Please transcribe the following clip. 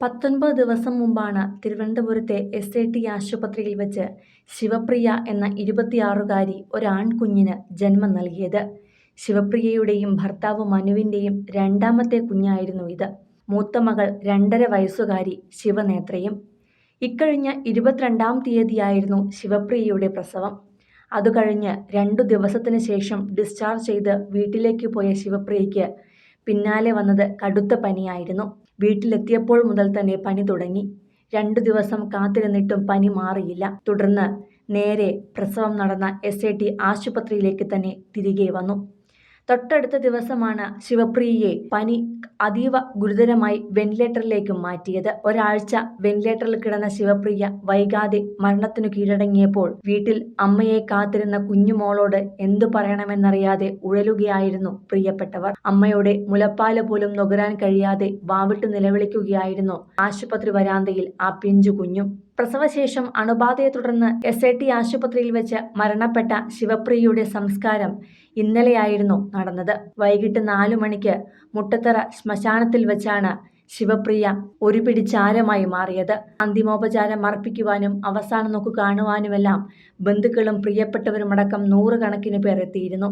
പത്തൊൻപത് ദിവസം മുമ്പാണ് തിരുവനന്തപുരത്തെ എസ് ഐ ടി ആശുപത്രിയിൽ വെച്ച് ശിവപ്രിയ എന്ന ഇരുപത്തിയാറുകാരി ഒരാൺകുഞ്ഞിന് ജന്മം നൽകിയത്. ശിവപ്രിയയുടെയും ഭർത്താവ് മനുവിന്റെയും രണ്ടാമത്തെ കുഞ്ഞായിരുന്നു ഇത്. മൂത്ത മകൾ രണ്ടര വയസ്സുകാരി ശിവനേത്രയും. ഇക്കഴിഞ്ഞ ഇരുപത്തിരണ്ടാം തീയതിയായിരുന്നു ശിവപ്രിയയുടെ പ്രസവം. അതുകഴിഞ്ഞ് രണ്ടു ദിവസത്തിന് ശേഷം ഡിസ്ചാർജ് ചെയ്ത് വീട്ടിലേക്ക് പോയ ശിവപ്രിയയ്ക്ക് പിന്നാലെ വന്നത് കടുത്ത പനിയായിരുന്നു. വീട്ടിലെത്തിയപ്പോൾ മുതൽ തന്നെ പനി തുടങ്ങി. രണ്ടു ദിവസം കാത്തിരുന്നിട്ടും പനി മാറിയില്ല. തുടർന്ന് നേരെ പ്രസവം നടന്ന എസ് ഐ ടി ആശുപത്രിയിലേക്ക് തന്നെ തിരികെ വന്നു. തൊട്ടടുത്ത ദിവസമാണ് ശിവപ്രിയയെ പനി അതീവ ഗുരുതരമായി വെന്റിലേറ്ററിലേക്ക് മാറ്റിയത്. ഒരാഴ്ച വെന്റിലേറ്ററിൽ കിടന്ന ശിവപ്രിയ വൈകാതെ മരണത്തിനു കീഴടങ്ങിയപ്പോൾ വീട്ടിൽ അമ്മയെ കാത്തിരുന്ന കുഞ്ഞുമോളോട് എന്തു പറയണമെന്നറിയാതെ ഉഴലുകയായിരുന്നു പ്രിയപ്പെട്ടവർ. അമ്മയുടെ മുലപ്പാൽ പോലും നുകരാൻ കഴിയാതെ വാവിട്ട് നിലവിളിക്കുകയായിരുന്നു ആശുപത്രി വരാന്തയിൽ ആ പിഞ്ചു കുഞ്ഞും. പ്രസവശേഷം അണുബാധയെ തുടർന്ന് എസ് ഐ ടി ആശുപത്രിയിൽ വെച്ച് മരണപ്പെട്ട ശിവപ്രിയയുടെ സംസ്കാരം ഇന്നലെയായിരുന്നു നടന്നത്. വൈകിട്ട് നാലു മണിക്ക് മുട്ടത്തറ ശ്മശാനത്തിൽ വെച്ചാണ് ശിവപ്രിയ ഒരു പിടി ചാരമായി മാറിയത്. അന്തിമോപചാരം അർപ്പിക്കുവാനും അവസാനം നോക്കു കാണുവാനുമെല്ലാം ബന്ധുക്കളും പ്രിയപ്പെട്ടവരുമടക്കം നൂറുകണക്കിന് പേർ എത്തിയിരുന്നു.